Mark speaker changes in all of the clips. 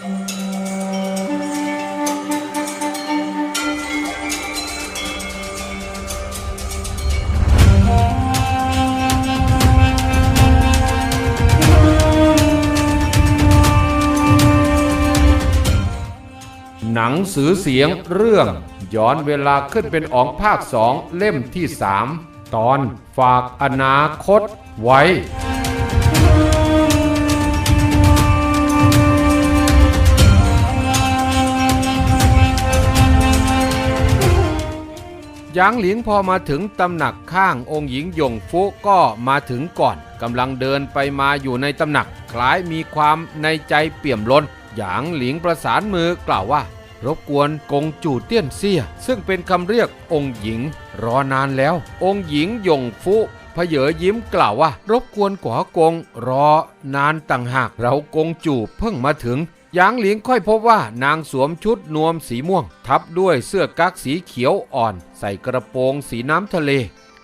Speaker 1: หนังสือเสียงเรื่อง ย้อนเวลาขึ้นเป็นอองภาคสองเล่มที่สามตอนฝากอนาคตไว้ หยางหลิงพอมาถึงตำหนักข้างองค์หญิงหยงฟุก็มาถึงก่อนกำลังเดินไปมาอยู่ในตำหนัก คล้ายมีความในใจเปี่ยมล้นหยางหลิงประสานมือกล่าวว่ารบกวนกงจู่เตี้ยนเซีย ซึ่งเป็นคำเรียกองค์หญิง รอนานแล้ว องค์หญิงหยงฟุพเยอยิ้มกล่าวว่า รบกวนกวากงรอนานต่างหากเรากงจู่เพิ่งมาถึง หยางหลิงค่อยพบว่านางสวมชุดนวมสีม่วง ทับด้วยเสื้อกั๊กสีเขียวอ่อน ใส่กระโปรงสีน้ำทะเล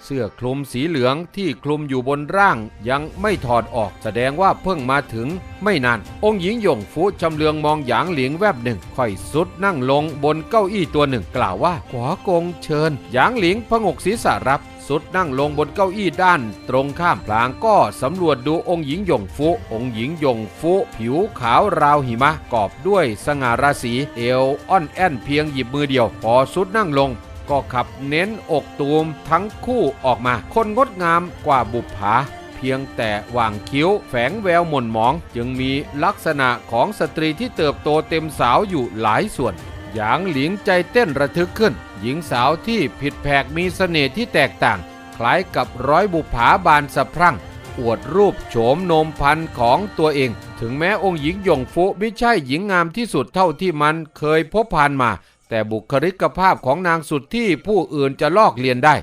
Speaker 1: เสื้อคลุมสีเหลืองที่คลุมอยู่บนร่างยังไม่ถอดออก แสดงว่าเพิ่งมาถึงไม่นาน องค์หญิงหยงฟูชำเลืองมองหยางหลิงแวบหนึ่ง ค่อยสุดนั่งลงบนเก้าอี้ตัวหนึ่งกล่าวว่าขวากงเชิญ หยางหลิงพงกศีรษะรับ สุดนั่งลงบนเก้าอี้ด้าน ตรงข้ามพลางก็สำรวจดูองค์หญิงหยงฟุ องค์หญิงหยงฟุ ผิวขาวราวหิมะกอบด้วยสง่าราศีเอวอ่อนแอนเพียงหยิบมือเดียว พอสุดนั่งลงก็ขับเน้นอกตูมทั้งคู่ออกมา คนงดงามกว่าบุปผา เพียงแต่ว่างคิ้วแฝงแววหม่นหมอง จึงมีลักษณะของสตรีที่เติบโตเต็มสาวอยู่หลายส่วน หยางหลิงใจเต้นระทึกขึ้น หญิงสาวที่ผิดแผกมีเสน่ห์ที่แตกต่าง คล้ายกับร้อยบุปผาบานสะพรั่ง อวดรูปโฉมนมพันของตัวเอง ถึงแม้องค์หญิงหยงฟุไม่ใช่หญิงงามที่สุดเท่าที่มันเคยพบผ่านมา แต่บุคลิกภาพของนางสุดที่ผู้อื่นจะลอกเลียนได้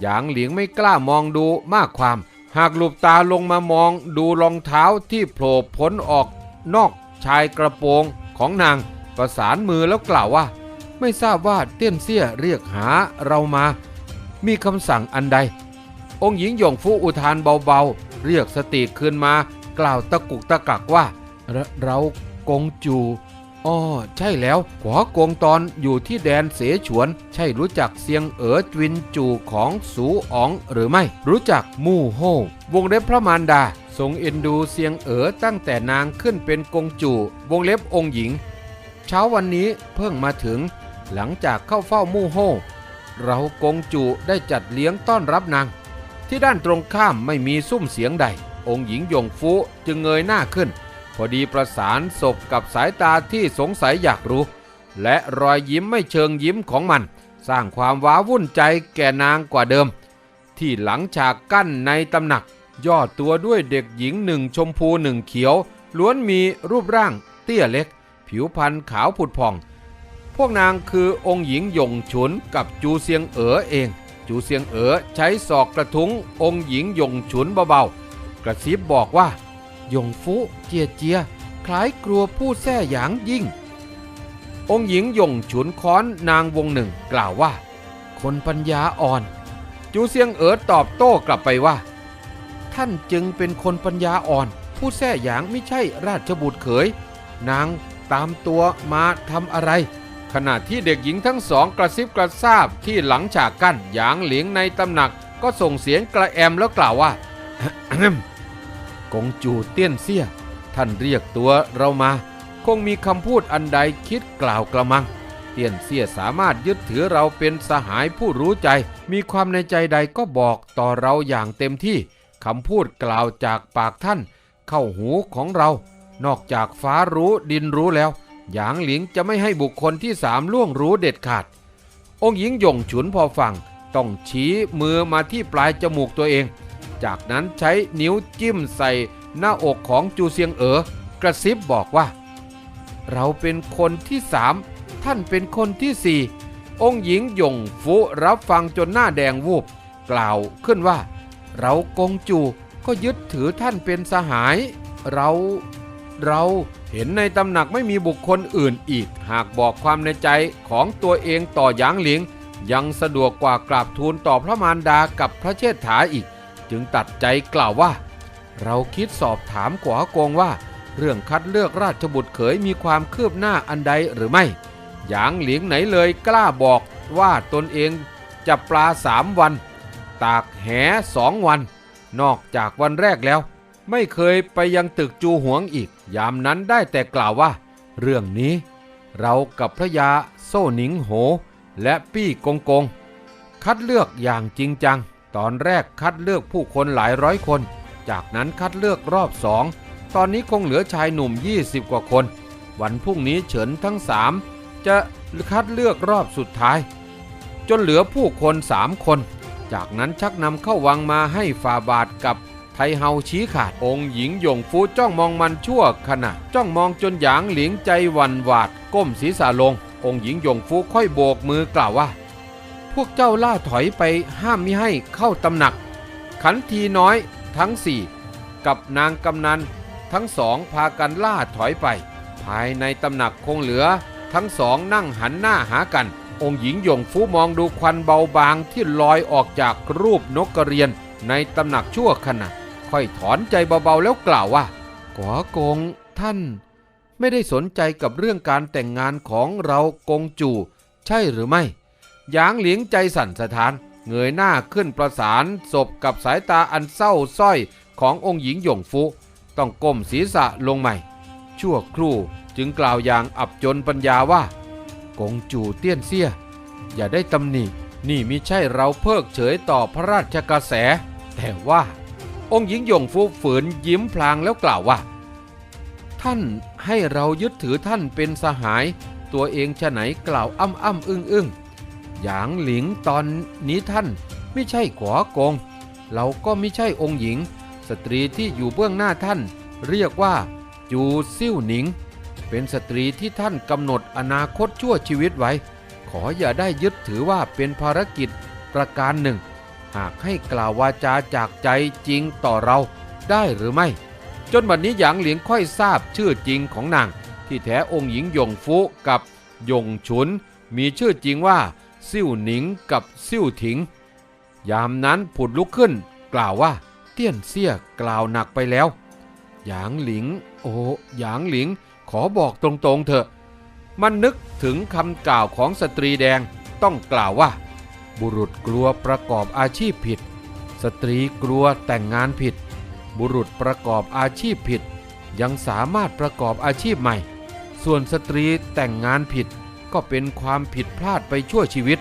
Speaker 1: หยางหลิงไม่กล้ามองดูมากความ หากหลบตาลงมามองดูรองเท้าที่โผล่พ้นออกนอกชายกระโปรงของนาง ประสานมือแล้วกล่าวว่า ไม่ทราบว่าเตี้ยนเซี่ยเรียกหาเรามา มีคำสั่งอันใด องค์หญิงหยงฟูอุทานเบาๆ เรียกสติคืนมา กล่าวตะกุกตะกักว่า เรากงจูอ้อใช่แล้วขวากงตอนอยู่ที่แดนเสฉวน ใช่รู้จักเซียงเอ๋อจวินจูของสูอ๋องหรือไม่ รู้จักมู่โฮวงเล็บพระมารดา ทรงเอ็นดูเซียงเอ๋อตั้งแต่นางขึ้นเป็นกงจูวงเล็บองค์หญิง เช้าวันนี้เพิ่งมาถึง หลังจากเข้าเฝ้ามู่โฮเรากงจูได้จัดเลี้ยงต้อนรับนาง ที่ด้านตรงข้ามไม่มีซุ้มเสียงใด องค์หญิงหยงฟูจึงเงยหน้าขึ้น พอดีประสานศพกับสายตาที่สงสัยอยากรู้ และรอยยิ้มไม่เชิงยิ้มของมัน สร้างความว้าวุ่นใจแก่นางกว่าเดิม ที่หลังฉากกั้นในตำหนัก ย่อตัวด้วยเด็กหญิงหนึ่งชมพูหนึ่งเขียว ล้วนมีรูปร่างเตี้ยเล็ก ผิวพรรณขาวผุดผ่อง พวกนางคือองค์หญิงหยงฉุนกับจูเซียงเอ๋อเอง จูเซียงเอ๋อใช้ศอกกระทุ้งองค์หญิงหยงฉุนเบาๆ กระซิบบอกว่าหยงฟุเจียเจีย คล้ายกลัวผู้แท้หยางยิ่ง องค์หญิงหยงฉุนค้อนนางวงหนึ่งกล่าวว่า คนปัญญาอ่อน จูเซียงเอ๋อตอบโต้กลับไปว่า ท่านจึงเป็นคนปัญญาอ่อน ผู้แท้หยางไม่ใช่ราชบุตรเขย นาง ตามตัวมาทำอะไร ขณะที่เด็กหญิงทั้งสองกระซิบกระซาบที่หลังฉากกั้นหยางเหลียงในตำหนักก็ส่งเสียงกระแอมแล้วกล่าวว่ากงจูเตี้ยนเซี่ยท่านเรียกตัวเรามา คงมีคำพูดอันใดคิดกล่าวกระมัง เตี้ยนเซี่ยสามารถยึดถือเราเป็นสหายผู้รู้ใจ มีความในใจใดก็บอกต่อเราอย่างเต็มที่คำพูดกล่าวจากปากท่าน เข้าหูของเรา นอกจากฟ้ารู้ดินรู้แล้ว หยางหลิงจะไม่ให้บุคคลที่สามล่วงรู้เด็ดขาด องค์หญิงหยงฉุนพอฟัง ต้องชี้มือมาที่ปลายจมูกตัวเอง จากนั้นใช้นิ้วจิ้มใส่หน้าอกของจูเซียงเอ๋อกระซิบบอกว่า เราเป็นคนที่สามท่านเป็นคนที่สี่องค์หญิงหยงฟุรับฟังจนหน้าแดงวูบกล่าวขึ้นว่า เรากงจูก็ยึดถือท่านเป็นสหาย เรา เราเห็นในตำหนักไม่มีบุคคลอื่นอีก หากบอกความในใจของตัวเองต่อหยางหลิง ยังสะดวกกว่ากราบทูลต่อพระมารดากับพระเชษฐาอีก จึงตัดใจกล่าวว่า เราคิดสอบถามกวากงว่า เรื่องคัดเลือกราชบุตรเขยมีความคืบหน้าอันใดหรือไม่หยางเหลียงไหนเลยกล้าบอกว่าตนเองจะปลาสามวัน ตากแหสองวัน นอกจากวันแรกแล้ว ไม่เคยไปยังตึกจูหวงอีก ยามนั้นได้แต่กล่าวว่า เรื่องนี้เรากับพระยาโซ่หนิงโห และปี้กงกง คัดเลือกอย่างจริงจัง ตอนแรกคัดเลือกผู้คนหลายร้อยคน จากนั้นคัดเลือกรอบสอง ตอนนี้คงเหลือชายหนุ่ม 20 กว่าคน วันพรุ่งนี้เฉินทั้งสามจะคัดเลือกรอบสุดท้าย จนเหลือผู้คนสามคน จากนั้นชักนำเข้าวังมาให้ฝ่าบาทกับ ไทเฮาชี้ขาดองค์หญิงหยงฟูจ้องมองมันชั่วขณะ จ้องมองจนหยางหลิงใจวันหวาด ก้มศีรษะลง องค์หญิงหยงฟูค่อยโบกมือกล่าวว่า พวกเจ้าล่าถอยไปห้ามมิให้เข้าตำหนัก ขันทีน้อยทั้งสี่กับนางกำนันทั้งสองพากันล่าถอยไป ภายในตำหนักคงเหลือ ทั้งสองนั่งหันหน้าหากัน องค์หญิงหยงฟูมองดูควันเบาบางที่ลอยออกจากรูปนกกระเรียนในตำหนักชั่วขณะ ค่อยถอนใจเบาๆแล้วกล่าวว่าก๋อกงท่านไม่ได้สนใจกับเรื่องการแต่งงานของเรากงจูใช่หรือไม่หยางเหลียงใจสั่นสะท้าน เงยหน้าขึ้นประสานศพกับสายตาอันเศร้าสร้อยขององค์หญิงหยงฟุ ต้องก้มศีรษะลงใหม่ ชั่วครู่จึงกล่าวอย่างอับจนปัญญาว่า กงจูเตี้ยนเสีย อย่าได้ตำหนินี่มิใช่เราเพิกเฉยต่อพระราชกระแส แต่ว่า องค์หญิงยงฟุฝืนยิ้มพลางแล้วกล่าวว่า ท่านให้เรายึดถือท่านเป็นสหาย ตัวเองฉะไหนกล่าวอ้ำอ้ำอึ้งอึ้งหยางหลิงตอนนี้ท่านไม่ใช่ขวากง เราก็ไม่ใช่องค์หญิง สตรีที่อยู่เบื้องหน้าท่าน เรียกว่า จูซิ่วหนิง เป็นสตรีที่ท่านกำหนดอนาคตชั่วชีวิตไว้ ขออย่าได้ยึดถือว่าเป็นภารกิจประการหนึ่ง หากให้กล่าววาจาจากใจจริงต่อเราได้หรือไม่ จนบัดนนี้หยางเหลียงค่อยทราบชื่อจริงของนาง ที่แท้องค์หญิงหยงฟุกับหยงฉุน มีชื่อจริงว่าซิ่วหนิงกับซิ่วถิง ยามนั้นผุดลุกขึ้น กล่าวว่าเตี้ยนเซี่ยกล่าวหนักไปแล้ว หยางหลิง โอ้หยางหลิง ขอบอกตรงๆเถอะ มันนึกถึงคำกล่าวของสตรีแดงต้องกล่าวว่า บุรุษกลัวประกอบอาชีพผิด สตรีกลัวแต่งงานผิด บุรุษประกอบอาชีพผิด ยังสามารถประกอบอาชีพใหม่ ส่วนสตรีแต่งงานผิดก็เป็นความผิดพลาดไปชั่วชีวิต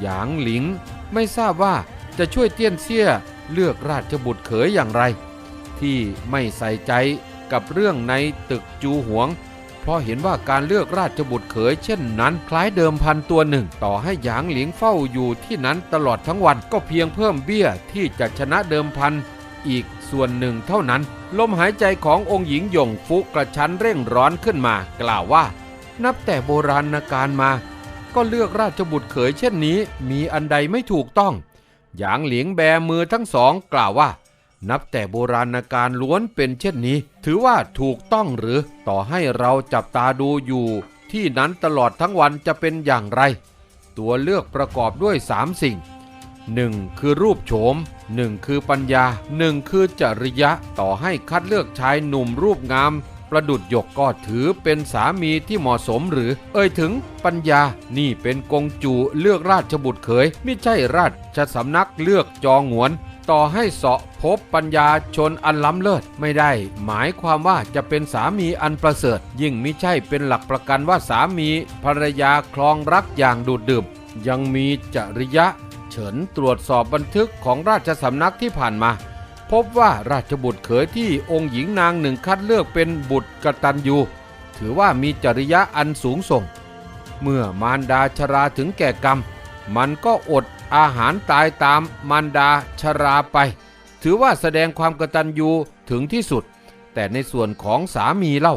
Speaker 1: หยางหลิงไม่ทราบว่าจะช่วยเตี้ยนเซี่ยเลือกราชบุตรเขยอย่างไร ที่ไม่ใส่ใจกับเรื่องในตึกจูหวง ราะเห็นว่าการเลือกราชบุตรเขยเช่นนั้น คล้ายเดิมพันตัวหนึ่ง ต่อให้หยางหลิงเฝ้าอยู่ที่นั้นตลอดทั้งวันก็เพียงเพิ่มเบี้ยที่จะชนะเดิมพันอีกส่วนหนึ่งเท่านั้น ลมหายใจขององค์หญิงหยงฟุกระชั้นเร่งร้อนขึ้นมา กล่าวว่า นับแต่โบราณกาลมา ก็เลือกราชบุตรเขยเช่นนี้ มีอันใดไม่ถูกต้อง หยางเหลียงแบมือทั้งสองกล่าวว่า นับแต่โบราณกาลล้วนเป็นเช่นนี้ ถือว่าถูกต้องหรือต่อให้เราจับตาดูอยู่ ที่นั้นตลอดทั้งวันจะเป็นอย่างไร ตัวเลือกประกอบด้วยสามสิ่งหนึ่งคือรูปโฉมหนึ่งคือปัญญาหนึ่งคือจริยะ ต่อให้คัดเลือกชายหนุ่มรูปงาม ประดุดหยกก็ถือเป็นสามีที่เหมาะสมหรือ เอ่ยถึงปัญญา นี่เป็นกงจูเลือกราชบุตรเขยไม่ใช่ราชสำนักเลือกจองหวน ต่อให้เสาะพบปัญญาชนอันล้ำเลิศไม่ได้ หมายความว่าจะเป็นสามีอันประเสริฐ ยิ่งมิใช่เป็นหลักประกันว่าสามีภรรยาคลองรักอย่างดูดดื่ม ยังมีจริยะ เฉินตรวจสอบบันทึกของราชสำนักที่ผ่านมา พบว่าราชบุตรเขยที่องค์หญิงนางหนึ่งคัดเลือกเป็นบุตรกตัญญูถือว่ามีจริยะอันสูงส่ง เมื่อมารดาชราถึงแก่กรรม มันก็อด อาหารตายตามมารดาชราไป ถือว่าแสดงความกตัญญูถึงที่สุด แต่ในส่วนของสามีเล่า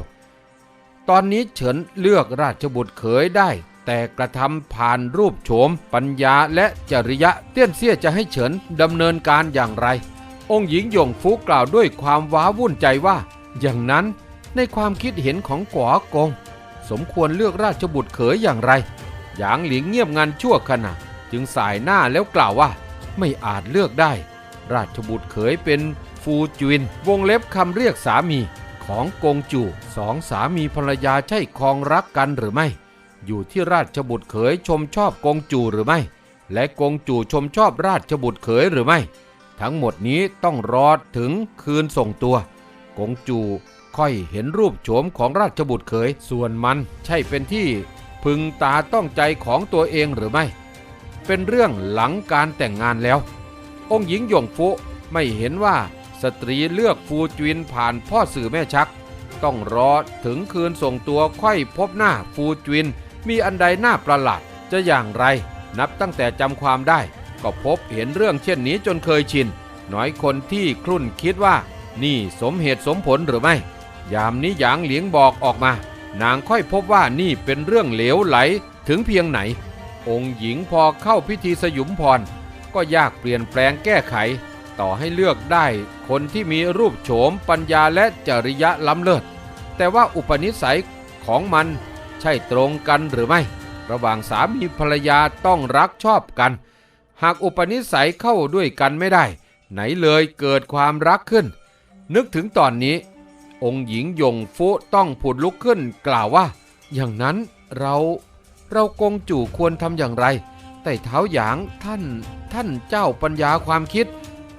Speaker 1: ตอนนี้เฉินเลือกราชบุตรเขยได้ แต่กระทำผ่านรูปโฉม ปัญญาและจริยะเตี้ยนเสียจะให้เฉินดำเนินการอย่างไร องค์หญิงหยงฟูกล่าวด้วยความว้าวุ่นใจว่า อย่างนั้นในความคิดเห็นของก๋อกง สมควรเลือกราชบุตรเขยอย่างไร หยางหลิงเงียบงันชั่วขณะ จึงสายหน้าแล้วกล่าวว่า ไม่อาจเลือกได้ ราชบุตรเขยเป็นฟูจวินวงเล็บคำเรียกสามีของกงจูสองสามีภรรยาใช่คองรักกันหรือไม่ อยู่ที่ราชบุตรเขยชมชอบกงจูหรือไม่ และกงจูชมชอบราชบุตรเขยหรือไม่ ทั้งหมดนี้ต้องรอถึงคืนส่งตัว กงจูค่อยเห็นรูปโฉมของราชบุตรเขยส่วนมันใช่เป็นที่พึงตาต้องใจของตัวเองหรือไม่ เป็นเรื่องหลังการแต่งงานแล้ว องค์หญิงหยงฟุไม่เห็นว่าสตรีเลือกฟูจวินผ่านพ่อสื่อแม่ชัก ต้องรอถึงคืนส่งตัวค่อยพบหน้าฟูจวิน มีอันใดหน้าประหลาดจะอย่างไร นับตั้งแต่จำความได้ ก็พบเห็นเรื่องเช่นนี้จนเคยชิน น้อยคนที่ครุ่นคิดว่า นี่สมเหตุสมผลหรือไม่ ยามนี้หยางเหลียงบอกออกมา นางค่อยพบว่านี่เป็นเรื่องเหลวไหลถึงเพียงไหน องค์หญิงพอเข้าพิธีสยุมพร ก็ยากเปลี่ยนแปลงแก้ไข ต่อให้เลือกได้คนที่มีรูปโฉมปัญญาและจริยะล้ำเลิศ แต่ว่าอุปนิสัยของมันใช่ตรงกันหรือไม่ ระหว่างสามีภรรยาต้องรักชอบกัน หากอุปนิสัยเข้าด้วยกันไม่ได้ ไหนเลยเกิดความรักขึ้น นึกถึงตอนนี้ องค์หญิงยงฟุต้องผุดลุกขึ้นกล่าวว่า อย่างนั้นเรา เรากงจู่ควรทำอย่างไร แต่เท้าหยางท่านท่านเจ้าปัญญาความคิด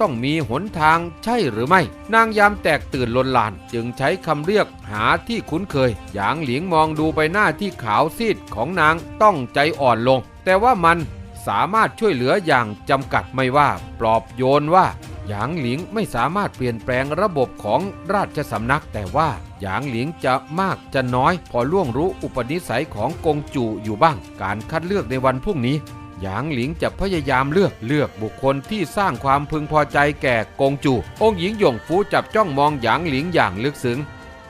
Speaker 1: ต้องมีหนทางใช่หรือไม่ นางยามแตกตื่นลนลาน จึงใช้คำเรียกหาที่คุ้นเคย หยางหลิงมองดูใบหน้าที่ขาวซีดของนางต้องใจอ่อนลง แต่ว่ามันสามารถช่วยเหลืออย่างจำกัดไม่ว่า ปลอบโยนว่า หยางหลิงไม่สามารถเปลี่ยนแปลงระบบของราชสำนัก แต่ว่าหยางหลิงจะมากจะน้อย พอล่วงรู้อุปนิสัยของกงจูอยู่บ้าง การคัดเลือกในวันพรุ่งนี้หยางหลิงจะพยายามเลือกเลือกบุคคลที่สร้างความพึงพอใจแก่กงจู องค์หญิงหยงฟูจับจ้องมองหยางหลิงอย่างลึกซึ้ง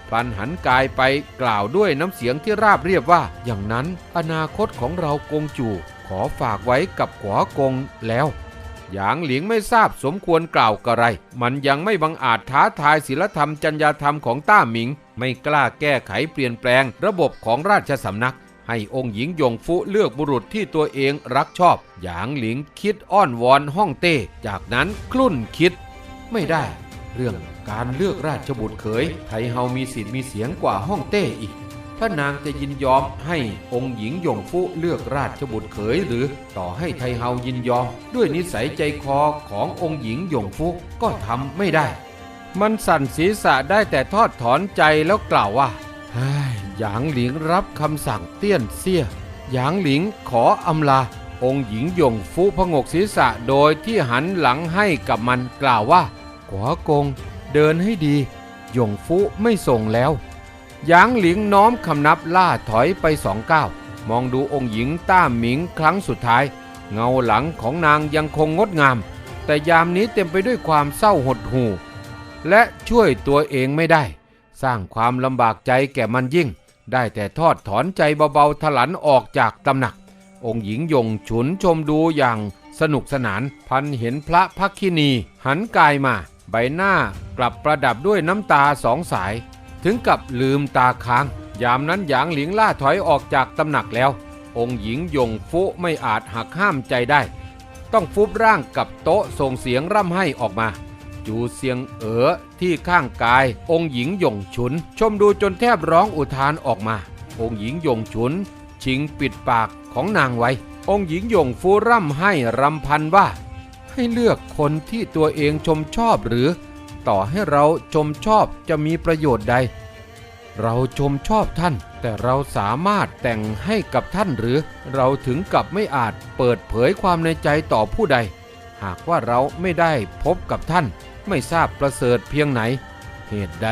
Speaker 1: พลันหันกายไปกล่าวด้วยน้ำเสียงที่ราบเรียบว่า อย่างนั้นอนาคตของเรากงจู ขอฝากไว้กับขวากงแล้ว หยางหลิงไม่ทราบสมควรกล่าวกระไร มันยังไม่บังอาจท้าทายศีลธรรมจัญญาธรรมของต้าหมิง ไม่กล้าแก้ไขเปลี่ยนแปลงระบบของราชสำนัก ให้องค์หญิงยงฟุเลือกบุรุษที่ตัวเองรักชอบ หยางหลิงคิดอ้อนวอนห้องเต้ จากนั้นคลุ่นคิด ไม่ได้ เรื่องการเลือกราชบุตรเขยไทเฮามีสิทธิ์มีเสียงกว่าห้องเต้อีก ระนางจะยินยอมให้องค์หญิงหยงฟุเลือกราชบุตรเขยหรือต่อให้ไทเฮายินยอม ด้วยนิสัยใจคอขององค์หญิงหยงฟุก็ทำไม่ได้ มันสั่นศีรษะได้แต่ทอดถอนใจแล้วกล่าวว่าหยางหลิงรับคำสั่งเตี้ยนเสี้ยหยางหลิงขออำลา องค์หญิงหยงฟุพงกศีรษะโดยที่หันหลังให้กับมันกล่าวว่าขวากงเดินให้ดีหยงฟุไม่ส่งแล้ว หยางหลิงน้อมคำนับล่าถอยไปสองก้าวมองดูองค์หญิงต้าหมิงครั้งสุดท้าย เงาหลังของนางยังคงงดงาม แต่ยามนี้เต็มไปด้วยความเศร้าหดหู่ และช่วยตัวเองไม่ได้ สร้างความลำบากใจแก่มันยิ่ง ได้แต่ทอดถอนใจเบาๆถลันออกจากตำหนัก องค์หญิงยงฉุนชมดูอย่างสนุกสนาน พันเห็นพระพักคินี หันกายมา ใบหน้ากลับประดับด้วยน้ำตาสองสาย ถึงกับลืมตาค้าง ยามนั้นหยางหลิงล่าถอยออกจากตำหนักแล้ว องค์หญิงยงฟุไม่อาจหักห้ามใจได้ ต้องฟุบร่างกับโต๊ะส่งเสียงร่ำให้ออกมา จูเซียงเอ๋อที่ข้างกาย องค์หญิงยงฉุน ชมดูจนแทบร้องอุทานออกมา องค์หญิงยงฉุน ชิงปิดปากของนางไว้ องค์หญิงยงฟูร่ำให้รำพันว่า ให้เลือกคนที่ตัวเองชมชอบหรือ ต่อให้เราชมชอบจะมีประโยชน์ใด เราชมชอบท่าน แต่เราสามารถแต่งให้กับท่านหรือเราถึงกับไม่อาจเปิดเผยความในใจต่อผู้ใด หากว่าเราไม่ได้พบกับท่าน ไม่ทราบประเสริฐเพียงไหน เหตุใด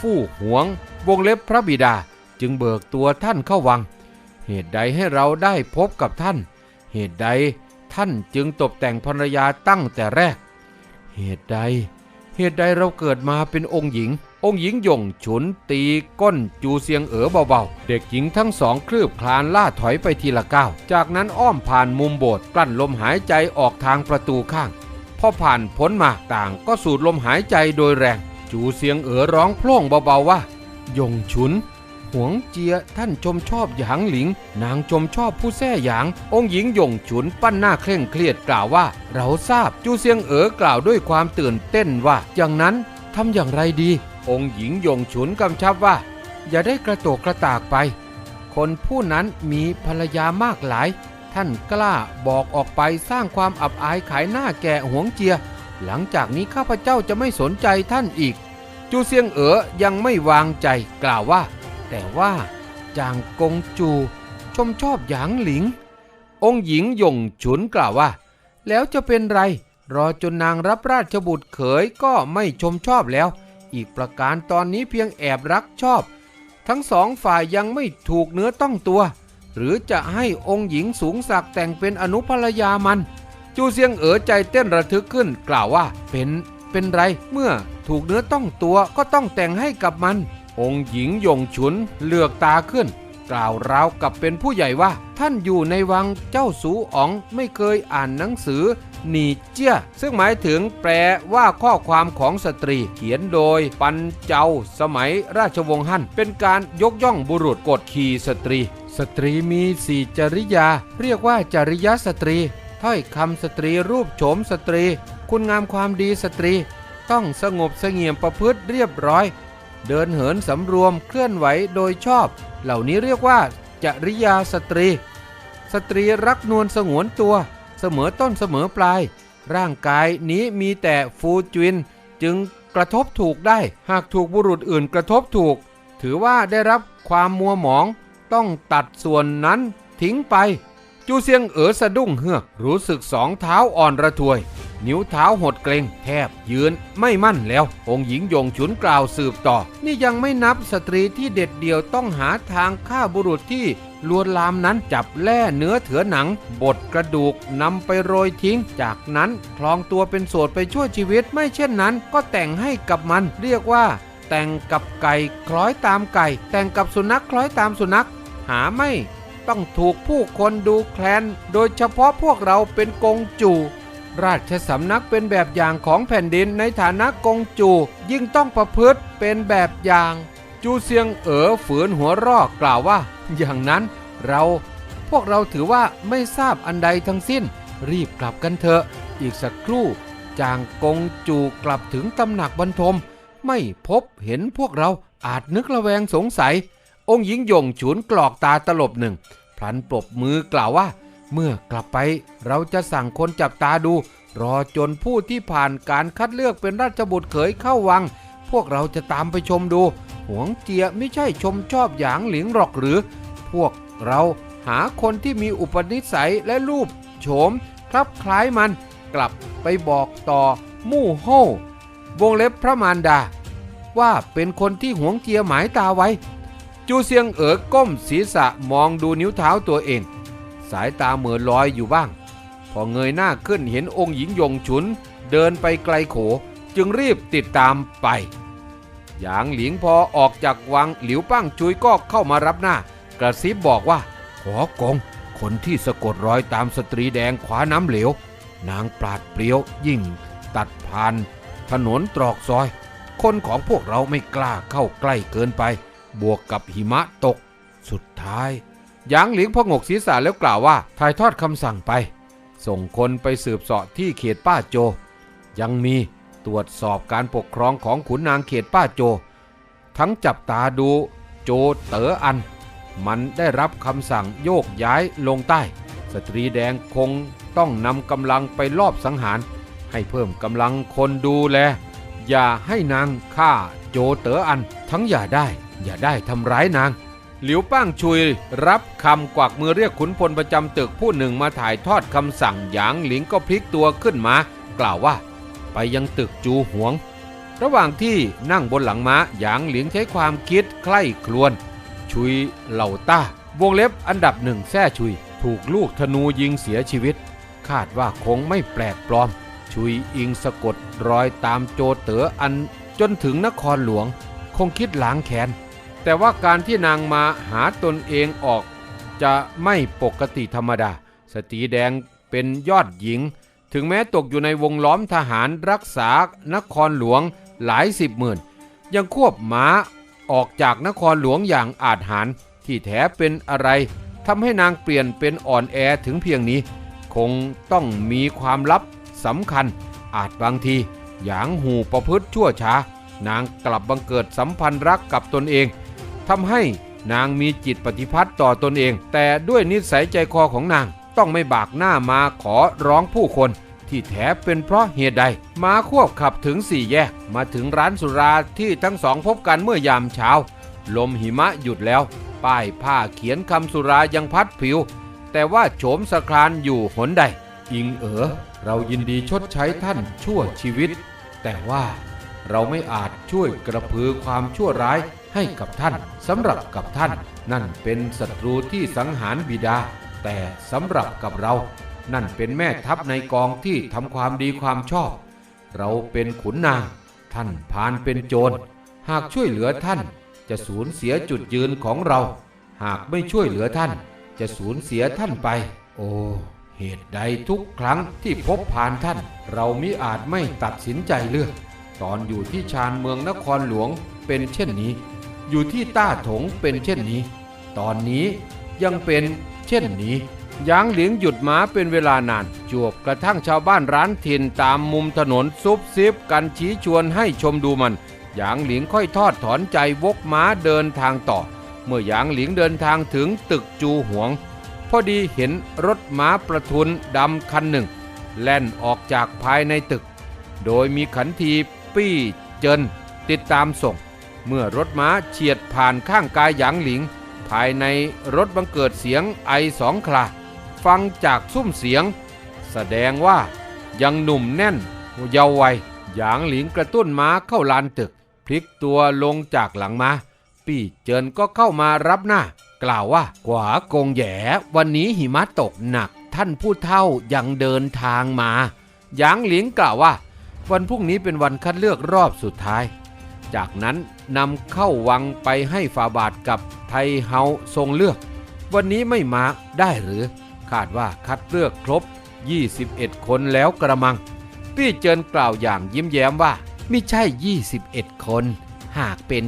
Speaker 1: ฟู่หวง วงเล็บพระบิดาจึงเบิกตัวท่านเข้าวัง เหตุใดให้เราได้พบกับท่าน เหตุใดท่านจึงตกแต่งภรรยาตั้งแต่แรก เหตุใด เหตุใดเราเกิดมาเป็นองค์หญิง องค์หญิงหย่งฉุน ตีก้น จูเสียงเอ๋อเบาๆ เด็กหญิงทั้งสองคลืบคลานล่าถอยไปทีละก้าว จากนั้นอ้อมผ่านมุมโบสถ์กลั้นลมหายใจออกทางประตูข้าง พอผ่านพ้นมาต่างก็สูดลมหายใจโดยแรง จูเสียงเอ๋อร้องโพล่งเบาๆว่าหยงฉุน หวงเจียท่านชมชอบหยางหลิง นางชมชอบผู้แท้หยาง องค์หญิงหยงฉุนปั้นหน้าเคร่งเครียดกล่าวว่า เราทราบจูเซียงเอ๋อกล่าวด้วยความตื่นเต้นว่า อย่างนั้นทำอย่างไรดี องค์หญิงยงฉุนกำชับว่า อย่าได้กระโตกกระตากไป คนผู้นั้นมีภรรยามากหลาย ท่านกล้าบอกออกไปสร้างความอับอายขายหน้าแก่หวงเจีย หลังจากนี้ข้าพเจ้าจะไม่สนใจท่านอีก จูเซียงเอ๋อยังไม่วางใจกล่าวว่า แต่ว่าจางกงจูชมชอบหยางหลิง องค์หญิงหยงฉุนกล่าวว่า แล้วจะเป็นไร รอจนนางรับราชบุตรเขยก็ไม่ชมชอบแล้ว อีกประการตอนนี้เพียงแอบรักชอบ ทั้งสองฝ่ายยังไม่ถูกเนื้อต้องตัว หรือจะให้องค์หญิงสูงศักดิ์แต่งเป็นอนุภรรยามัน จูเซียงเอ๋อใจเต้นระทึกขึ้นกล่าวว่าเป็นเป็นไรเมื่อถูกเนื้อต้องตัวก็ต้องแต่งให้กับมัน องค์หญิงยงฉุนเลือกตาขึ้น กล่าวราวกับเป็นผู้ใหญ่ว่า ท่านอยู่ในวังเจ้าสูอ๋องไม่เคยอ่านหนังสือหนีเจี้ย ซึ่งหมายถึงแปลว่าข้อความของสตรีเขียนโดยปันเจ้าสมัยราชวงศ์ฮั่นเป็นการยกย่องบุรุษกดขี่สตรี สตรีมีสี่จริยา เรียกว่าจริยสตรี ถ้อยคำสตรีรูปโฉมสตรี คุณงามความดีสตรี ต้องสงบเสงี่ยมประพฤติเรียบร้อย เดินเหินสำรวมเคลื่อนไหวโดยชอบ เหล่านี้เรียกว่าจริยาสตรี สตรีรักนวลสงวนตัว เสมอต้นเสมอปลาย ร่างกายนี้มีแต่ฟูจิน จึงกระทบถูกได้ หากถูกบุรุษอื่นกระทบถูก ถือว่าได้รับความมัวหมองต้องตัดส่วนนั้นทิ้งไป จูเซียงเอ๋อสะดุ้งเฮือกรู้สึกสองเท้าอ่อนระทวย นิ้วเท้าหดเกรงแทบยืนไม่มั่นแล้ว องค์หญิงยงฉุนกล่าวสืบต่อ นี่ยังไม่นับสตรีที่เด็ดเดี่ยวต้องหาทางฆ่าบุรุษที่ลวนลามนั้นจับแล่เนื้อเถือหนัง บดกระดูกนำไปโรยทิ้ง จากนั้นคลองตัวเป็นโสดไปชั่วชีวิตไม่เช่นนั้น ก็แต่งให้กับมันเรียกว่า แต่งกับไก่คล้อยตามไก่ แต่งกับสุนัขคล้อยตามสุนัข หาไม่ ต้องถูกผู้คนดูแคลน โดยเฉพาะพวกเราเป็นกงจูราชสำนักเป็นแบบอย่างของแผ่นดินในฐานะกงจูยิ่งต้องประพฤติเป็นแบบอย่าง จูเซียงเอ๋อฝืนหัวรอกกล่าวว่า อย่างนั้นเราพวกเราถือว่าไม่ทราบอันใดทั้งสิ้น รีบกลับกันเถอะ อีกสักครู่ จางกงจูกลับถึงตำหนักบรรทม ไม่พบเห็นพวกเราอาจนึกระแวงสงสัย องค์หญิงหยงฉุนกรอกตาตลบหนึ่งพลันปรบมือกล่าวว่า เมื่อกลับไปเราจะสั่งคนจับตาดู รอจนผู้ที่ผ่านการคัดเลือกเป็นราชบุตรเขยเข้าวัง พวกเราจะตามไปชมดู หวงเจียไม่ใช่ชมชอบหยางหลิงหรอกหรือ พวกเราหาคนที่มีอุปนิสัยและรูปโฉมคลับคล้ายมัน กลับไปบอกต่อมู่โฮวงเล็บพระมารดา ว่าเป็นคนที่หวงเจียหมายตาไว้ จูเซียงเอ๋อก้มศีรษะมองดูนิ้วเท้าตัวเอง สายตาเหมือลอยอยู่บ้าง พอเงยหน้าขึ้นเห็นองค์หญิงยงฉุน เดินไปไกลโข จึงรีบติดตามไป หยางหลิงพอออกจากวังหลิวปั้งจุยก็เข้ามารับหน้า กระซิบบอกว่า ขอกง คนที่สะกดรอยตามสตรีแดงขวาน้ำเหลว นางปราดเปรียวยิ่ง ตัดผ่าน ถนนตรอกซอย คนของพวกเราไม่กล้าเข้าใกล้เกินไป บวกกับหิมะตก สุดท้ายหยางหลิงพงกศีรษะแล้วกล่าวว่าถ่ายทอดคำสั่งไป ส่งคนไปสืบเสาะที่เขตป้าโจ ยังมีตรวจสอบการปกครองของขุนนางเขตป้าโจ ทั้งจับตาดูโจเต๋ออัน มันได้รับคำสั่งโยกย้ายลงใต้ สตรีแดงคงต้องนำกำลังไปลอบสังหาร ให้เพิ่มกำลังคนดูแล อย่าให้นางฆ่าโจเต๋ออันทั้งอย่าได้ อย่าได้ทำร้ายนาง หลิวป้างชุยรับคำกวักมือเรียกขุนพลประจำตึกผู้หนึ่งมาถ่ายทอดคำสั่งหยางหลิงก็พลิกตัวขึ้นมา กล่าวว่า ไปยังตึกจูหวง ระหว่างที่นั่งบนหลังม้าหยางหลิงใช้ความคิดใคร่ครวญชุยเหล่าต้าวงเล็บอันดับหนึ่งแท้ชุย ถูกลูกธนูยิงเสียชีวิต คาดว่าคงไม่แปลกปลอม ชุยอิงสะกดรอยตามโจเต๋ออันจนถึงนครหลวง คงคิดล้างแค้น แต่ว่าการที่นางมาหาตนเองออกจะไม่ปกติธรรมดา สตรีแดงเป็นยอดหญิง ถึงแม้ตกอยู่ในวงล้อมทหารรักษานครหลวงหลายสิบหมื่น ยังควบม้าออกจากนครหลวงอย่างอาจหารที่แท้เป็นอะไรทำให้นางเปลี่ยนเป็นอ่อนแอถึงเพียงนี้ คงต้องมีความลับสำคัญ อาจบางทีหยางหูประพฤติชั่วช้า นางกลับบังเกิดสัมพันธ์รักกับตนเอง ทำให้นางมีจิตปฏิพัติต่อตนเอง แต่ด้วยนิสัยใจคอของนางต้องไม่บากหน้ามาขอร้องผู้คน ที่แท้เป็นเพราะเหตุใดมาควบขับถึงสี่แยก มาถึงร้านสุราที่ทั้งสองพบกันเมื่อยามเช้า ลมหิมะหยุดแล้ว ป้ายผ้าเขียนคำสุรายังพัดผิว แต่ว่าโฉมสครานอยู่หนใด อิงเอ๋อเรายินดีชดใช้ท่านชั่วชีวิต แต่ว่าเราไม่อาจช่วยกระพือความชั่วร้าย ให้กับท่านสำหรับกับท่าน นั่นเป็นศัตรูที่สังหารบิดา แต่สำหรับกับเรา นั่นเป็นแม่ทัพในกองที่ทำความดีความชอบ เราเป็นขุนนาง ท่านพานเป็นโจร หากช่วยเหลือท่าน จะสูญเสียจุดยืนของเรา หากไม่ช่วยเหลือท่าน จะสูญเสียท่านไป โอ้เหตุใดทุกครั้งที่พบผ่านท่าน เรามิอาจไม่ตัดสินใจเลือก ตอนอยู่ที่ชานเมืองนครหลวงเป็นเช่นนี้ อยู่ที่ต้าถงเป็นเช่นนี้ ตอนนี้ยังเป็นเช่นนี้ยางเหลียงหยุดม้าเป็นเวลานาน จวบกระทั่งชาวบ้านร้านถิ่นตามมุมถนนซุบซิบกันชี้ชวนให้ชมดูมันหยางเหลิงค่อยทอดถอนใจวกม้าเดินทางต่อ เมื่อหยางเหลิงเดินทางถึงตึกจูหวง พอดีเห็นรถม้าประทุนดำคันหนึ่ง แล่นออกจากภายในตึก โดยมีขันทีปี้เจินติดตามส่ง เมื่อรถม้าเฉียดผ่านข้างกายหยางหลิง ภายในรถบังเกิดเสียงไอสองคลาฟังจากซุ้มเสียง แสดงว่ายังหนุ่มแน่นเยาว์วัยหยางหลิงกระตุ้นม้าเข้าลานตึก พลิกตัวลงจากหลังม้า ปี่เจินก็เข้ามารับหน้า กล่าวว่ากวากงแหยวันนี้หิมะตกหนัก ท่านผู้เฒ่ายังเดินทางมาหยางหลิงกล่าวว่า วันพรุ่งนี้เป็นวันคัดเลือกรอบสุดท้าย จากนั้นนำเข้าวังไปให้ฝาบาทกับไทเฮาทรงเลือก วันนี้ไม่มาได้หรือ คาดว่าคัดเลือกครบ 21 คนแล้วกระมัง พี่เจินกล่าวอย่างยิ้มแย้มว่าไม่ใช่ 21 คน หากเป็น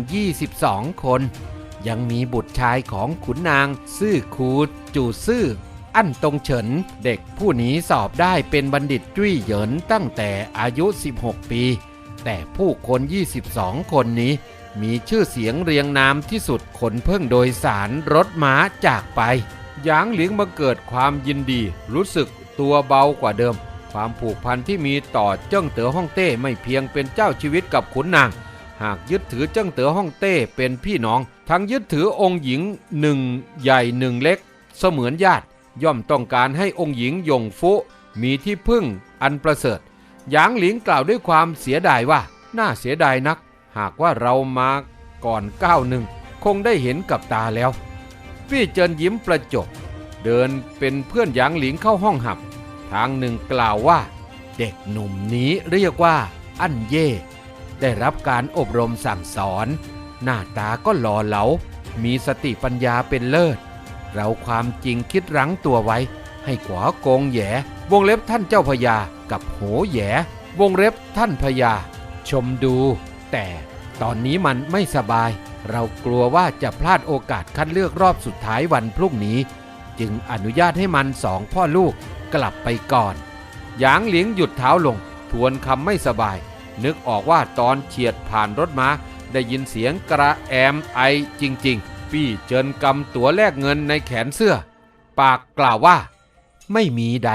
Speaker 1: 22 คน ยังมีบุตรชายของขุนนาง ซื่อคูจูซื่ออั้นตรงเฉิน เด็กผู้นี้สอบได้เป็นบัณฑิตจุ้ยเหยินตั้งแต่อายุ 16 ปี แต่ผู้คน 22 คนนี้ มีชื่อเสียงเรียงนามที่สุดคนเพิ่งโดยสารรถม้าจากไป หยางหลิงบังเกิดความยินดี รู้สึกตัวเบากว่าเดิม ความผูกพันที่มีต่อเจิ้งเต๋อฮ่องเต้ไม่เพียงเป็นเจ้าชีวิตกับขุนนาง หากยึดถือเจิ้งเต๋อฮ่องเต้เป็นพี่น้อง ทั้งยึดถือองค์หญิงหนึ่งใหญ่หนึ่งเล็ก เสมือนญาติ ย่อมต้องการให้องค์หญิงหยงฟุมีที่พึ่งอันประเสริฐ หยางหลิงกล่าวด้วยความเสียดายว่า น่าเสียดายนัก หากว่าเรามาก่อนก้าวหนึ่ง คงได้เห็นกับตาแล้ว พี่เจินยิ้มประจบ เดินเป็นเพื่อนหยางหลิงเข้าห้องหับ ทางหนึ่งกล่าวว่า เด็กหนุ่มนี้เรียกว่า อั้นเย่ ได้รับการอบรมสั่งสอน หน้าตาก็หล่อเหลา มีสติปัญญาเป็นเลิศ เราความจริงคิดรั้งตัวไว้ ให้ขวาโกงแหย วงเล็บท่านเจ้าพญากับโหแยวงเล็บท่านพญาชมดู แต่ตอนนี้มันไม่สบาย เรากลัวว่าจะพลาดโอกาสคัดเลือกรอบสุดท้ายวันพรุ่งนี้ จึงอนุญาตให้มันสองพ่อลูกกลับไปก่อนหยางเหลียงหยุดเท้าลง ทวนคำไม่สบาย นึกออกว่าตอนเฉียดผ่านรถม้า ได้ยินเสียงกระแอมไอจริง ๆ ปี้เจินกำตั๋วแลกเงินในแขนเสื้อ ปากกล่าวว่า ไม่มีใด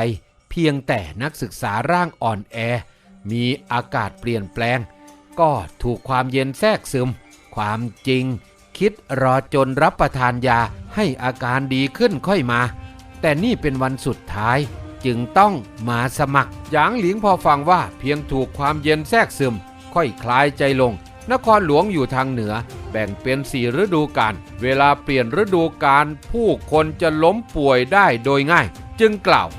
Speaker 1: พียงแต่นักศึกษาร่างอ่อนแอ มีอากาศเปลี่ยนแปลง ก็ถูกความเย็นแทรกซึม ความจริง คิดรอจนรับประทานยาให้อาการดีขึ้นค่อยมา แต่นี่เป็นวันสุดท้ายจึงต้องมาสมัคร หยางหลิงพอฟังว่าเพียงถูกความเย็นแทรกซึม ค่อยคลายใจลง นครหลวงอยู่ทางเหนือ แบ่งเป็นสี่ฤดูกาล เวลาเปลี่ยนฤดูกาลผู้คนจะล้มป่วยได้โดยง่าย จึงกล่าว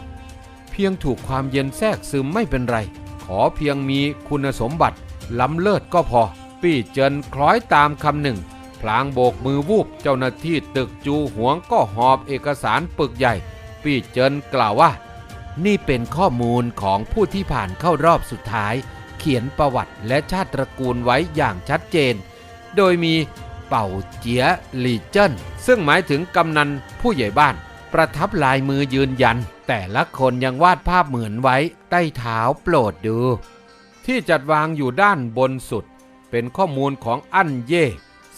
Speaker 1: พียงถูกความเย็นแทรกซึมไม่เป็นไร ขอเพียงมีคุณสมบัติ ล้ำเลิศก็พอ ปี้เจินคล้อยตามคำหนึ่ง พลางโบกมือวูบเจ้าหน้าที่ตึกจูหวงก็หอบเอกสารปึกใหญ่ ปี้เจินกล่าวว่า นี่เป็นข้อมูลของผู้ที่ผ่านเข้ารอบสุดท้าย เขียนประวัติและชาติตระกูลไว้อย่างชัดเจน โดยมีเป่าเจียหลีเจิ้นซึ่งหมายถึงกำนันผู้ใหญ่บ้าน ประทับลายมือยืนยัน แต่ละคนยังวาดภาพเหมือนไว้ใต้เท้าโปรดดู ที่จัดวางอยู่ด้านบนสุด เป็นข้อมูลของอั้นเย่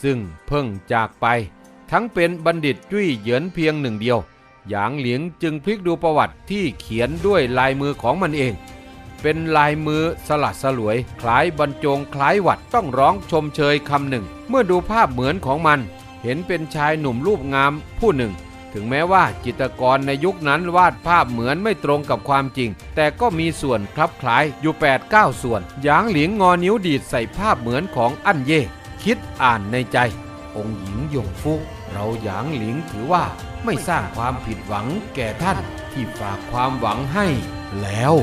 Speaker 1: ซึ่งเพิ่งจากไป ทั้งเป็นบัณฑิตจุ้ยเหยินเพียงหนึ่งเดียว หยางเหลียงจึงพลิกดูประวัติที่เขียนด้วยลายมือของมันเอง เป็นลายมือสลัดสลวย คล้ายบรรจงคล้ายหวัดต้องร้องชมเชยคำหนึ่ง เมื่อดูภาพเหมือนของมัน เห็นเป็นชายหนุ่มรูปงามผู้หนึ่ง ถึงแม้ว่าจิตรกรในยุคนั้นวาดภาพเหมือนไม่ตรงกับความจริง แต่ก็มีส่วนคลับคล้ายอยู่ 8-9 ส่วน หยางหลิงงอนิ้วดีดใส่ภาพเหมือนของอั้นเย่คิดอ่านในใจ องค์หญิงหยงฟุกเราหยางหลิงถือว่าไม่สร้างความผิดหวังแก่ท่านที่ฝากความหวังให้แล้ว